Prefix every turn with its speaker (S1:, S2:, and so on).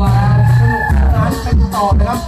S1: มาสนุกสนานเป็
S2: นต่อนะครับ